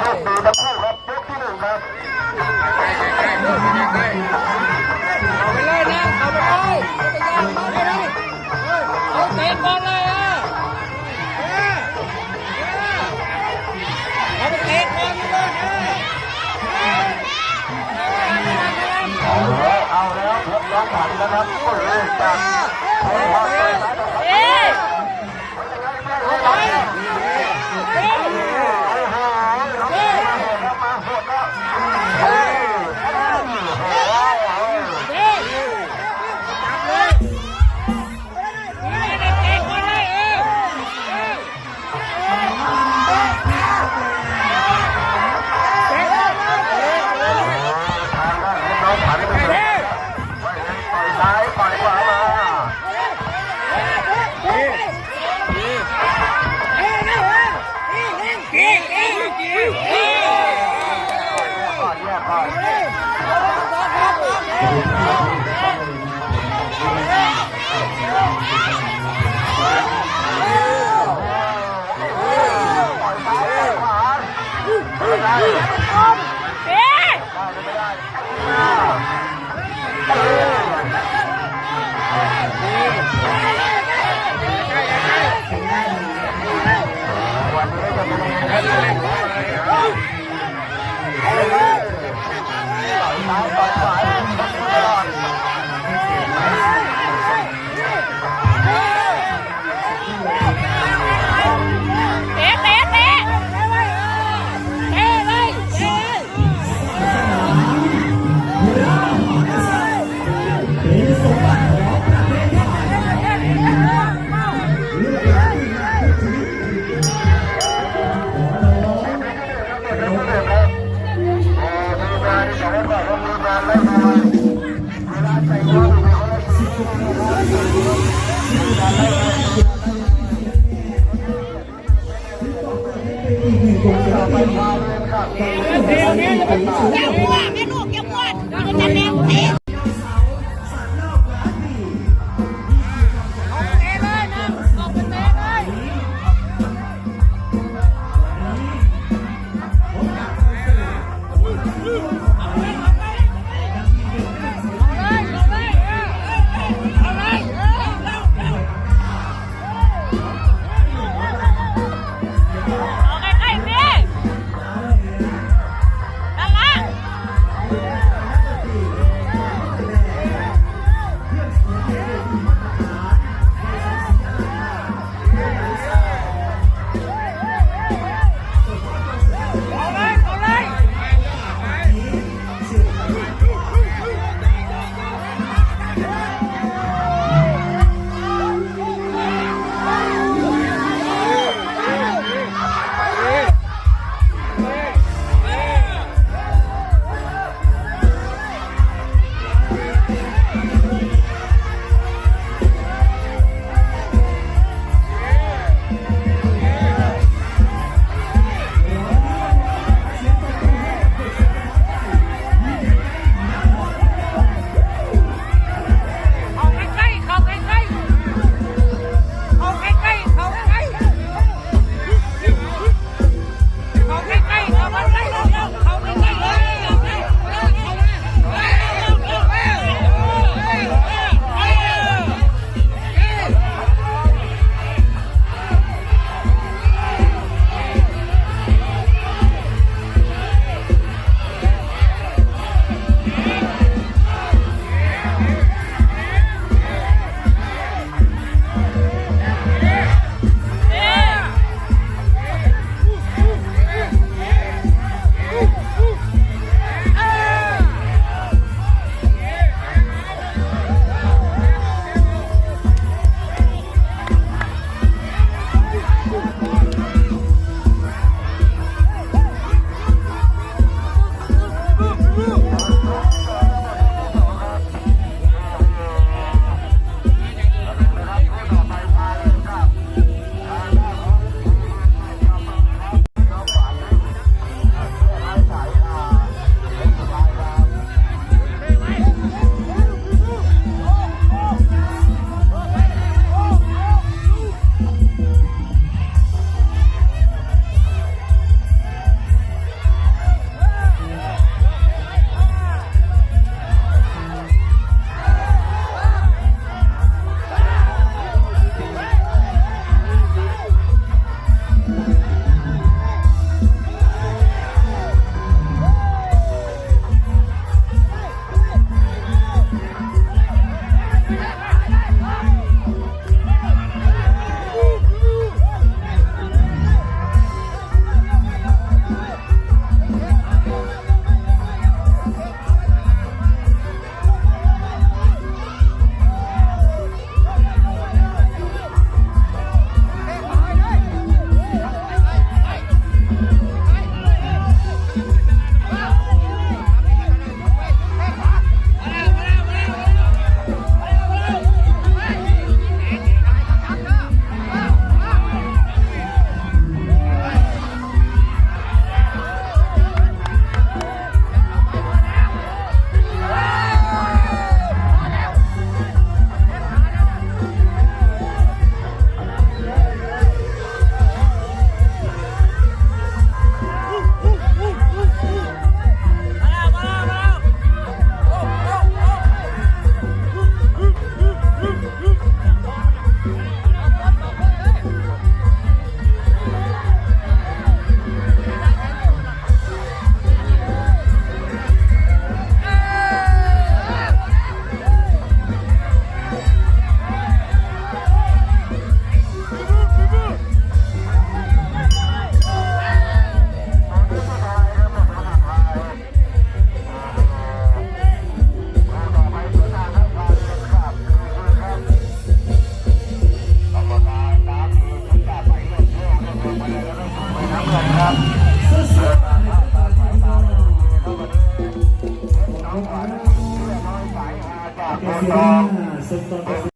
โชคดีทั้งคู่ครับยกที่หนึ่งครับเอาไปเลยนะเอาไปเลยเอาไปเลยเอาเตะบอลเลยอะเอาไปเตะบอลเลยเอาแล้วเอาแล้วยกล้างหันนะครับโอ้ยจาก อย่ามัวแม่ลูกอย่ามัวมันจะแนวเตะ